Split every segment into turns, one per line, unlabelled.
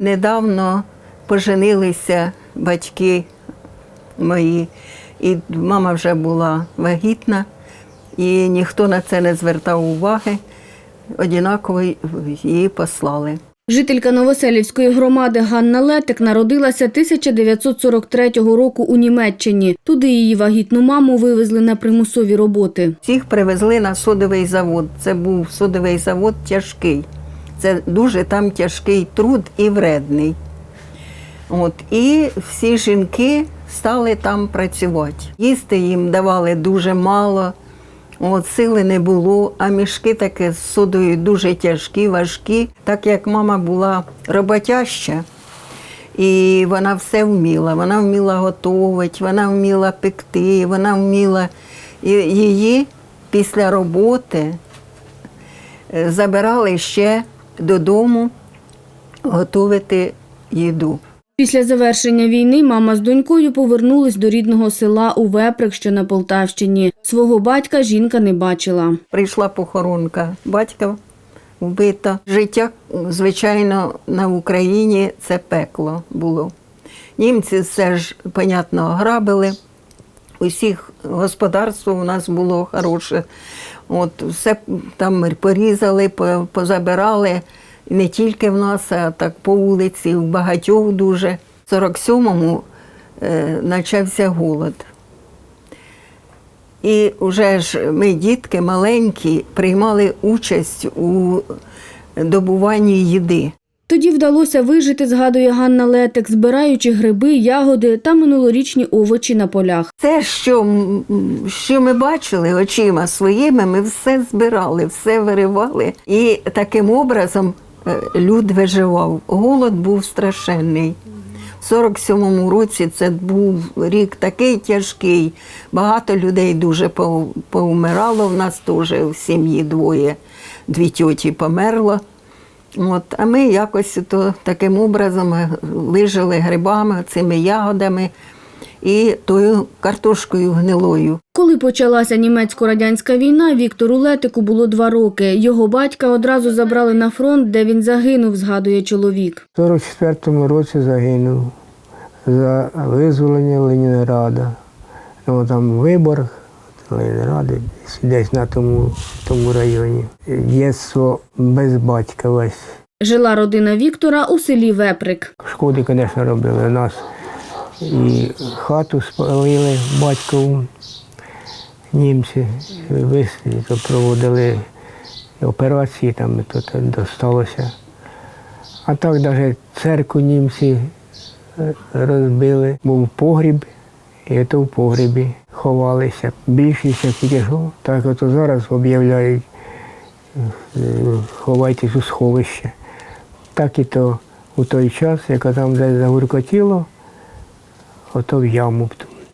Недавно поженилися батьки мої, і мама вже була вагітна, і ніхто на це не звертав уваги. Однаково її послали.
Жителька Новоселівської громади Ганна Летик народилася 1943 року у Німеччині. Туди її вагітну маму вивезли на примусові роботи.
Всіх привезли на содовий завод. Це був содовий завод тяжкий. Це дуже там тяжкий труд і вредний. От, і всі жінки стали там працювати. Їсти їм давали дуже мало, от, сили не було, а мішки таки з содою дуже тяжкі, важкі, так як мама була роботяща. І вона все вміла. Вона вміла готувати, вона вміла пекти, вона вміла її після роботи е, забирали ще додому готувати їду.
Після завершення війни мама з донькою повернулись до рідного села у Веприк, що на Полтавщині. Свого батька жінка не бачила.
Прийшла похоронка батька вбита. Життя, звичайно, на Україні це пекло було. Німці все ж, понятно, грабили. Усіх господарство у нас було хороше. От, все там порізали, позабирали. Не тільки в нас, а так по вулиці, в багатьох дуже. В 47-му е, почався голод. І вже ж ми, дітки маленькі, приймали участь у добуванні їди.
Тоді вдалося вижити, згадує Ганна Летик, збираючи гриби, ягоди та минулорічні овочі на полях.
Те, що, що ми бачили очима своїми, ми все збирали, все виривали. І таким образом е, люд виживав. Голод був страшенний. В 47-му році це був рік такий тяжкий. Багато людей дуже повмирало. В нас теж в сім'ї двоє, дві тьоті померло. От, а ми якось то таким образом лижили грибами, цими ягодами і тою картошкою гнилою.
Коли почалася німецько-радянська війна, Віктору Летику було два роки. Його батька одразу забрали на фронт, де він загинув, згадує чоловік.
У 44-му році загинув за визволення Ленінграда. Ну, там вибор Ленінгради, десь на тому, тому районі. Дєтство без батька весь.
Жила родина Віктора у селі Веприк.
Шкоди, звісно, робили нас. І хату спалили батькову. Німці вис- то проводили операції, там то, то досталося. А так навіть церкву німці розбили. Був погріб, і то в погрібі ховалися. Більшість як тільки що, так от зараз об'являють, ховайтесь у сховище. Так і то у той час, яка там десь загуркотіло, ото в яму.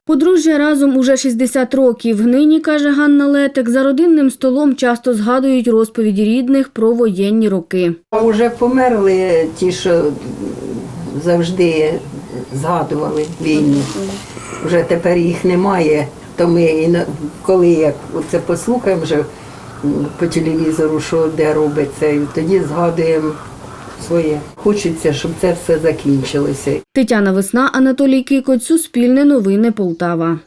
Подружжя разом уже 60 років. Нині, каже Ганна Летик, за родинним столом часто згадують розповіді рідних про воєнні роки.
А вже померли ті, що завжди згадували війну. Вже тепер їх немає. То ми коли як це послухаємо вже по телевізору, що де робиться, і тоді згадуємо своє. Хочеться, щоб це все закінчилося.
Тетяна Весна, Анатолій Кікоць, Суспільне новини Полтава.